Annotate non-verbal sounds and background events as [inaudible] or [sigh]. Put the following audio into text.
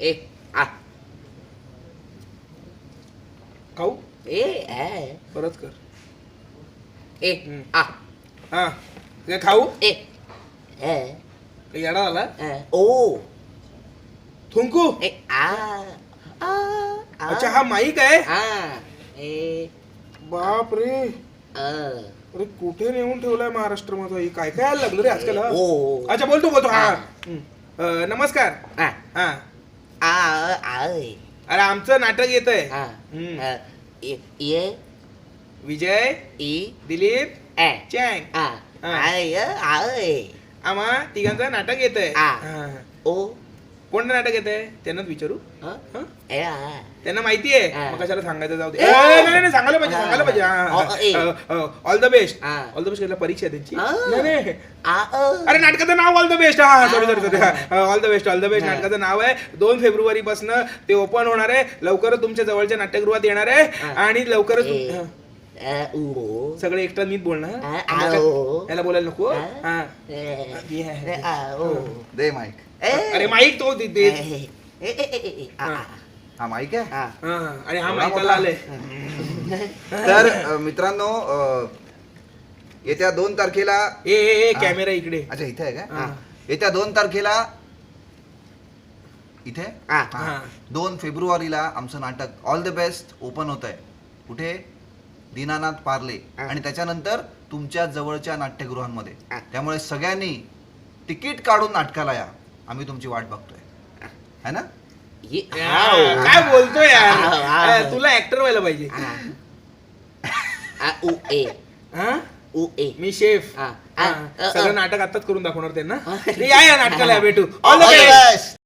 ए आ. खाऊ? ए ए. परत कर. ए. आ. हा. काय खाऊ? ए ए. काय येडा आला ओ. थुंकू? ए आ. आ आ. अच्छा हा माईक आहे? आ ए. बाप रे अ. अरे कुठे नेऊन ठेवलाय महाराष्ट्रमध्ये ही काय काय लागलं रे आजकाल हा? ओ. अच्छा बोलतो बोलतो हा. हा. अं, नमस्कार. आ हा. आ आ अरे आमचं नाटक येत आहे आ हम्म. अ, ए विजय ई दिलीप ए. चँग आ हा. आय आय आम्हा तिघांचं नाटक येत आहे हा. ओ कोणतं नाटक येत आहे त्यांनाच विचारू ह त्यांना माहिती आहे. मग कशाला सांगायचं जाऊ दे ए. नाही नाही, नाही सांगायला पाहिजे. सांगायला पाहिजे. ऑल द बेस्ट हा. ऑल द बेस्ट परीक्षा आहे त्यांची हा. नाही, नाही अरे नाटकाचं नाव ऑल द बेस्ट हा sorry. Sorry sorry all the best all the best. नाटकाचं नाव आहे दोन फेब्रुवारी पासून ते ओपन होणार आहे लवकरच तुमच्या जवळच्या नाट्यगृहात येणार आहे. आणि लवकरच. हा. सगळे एकटा नीट बोलणार. याला बोलायला नको दे माईक. अरे माईक तो दे- हा माईक आहे? हा, आणि हा माईकाला? आलंय. [laughs] तर मित्रांनो येत्या दोन तारखेला ए ए ए. कॅमेरा इकडे. अच्छा इथे आहे. का? येत्या दोन तारखेला इथे? हा. हा. दोन फेब्रुवारीला आमचं नाटक ऑल द बेस्ट ओपन होत आहे कुठे? दीनानाथ पार्ले हा. आणि त्याच्यानंतर तुमच्या जवळच्या नाट्यगृहांमध्ये. हा. त्यामुळे सगळ्यांनी तिकीट काढून नाटकाला या. आम्ही तुमची वाट बघतोय. है. ना? आ काय बोलतोय यार? हा, हा. तुला ऍक्टर व्हायला पाहिजे. उ ए. हा? उ ए. मी शेफ. हा. हा. सगळं. नाटक आताच करून दाखवणार त्यांना. हा. [laughs] या या नाटकाला या, भेटू. All the best.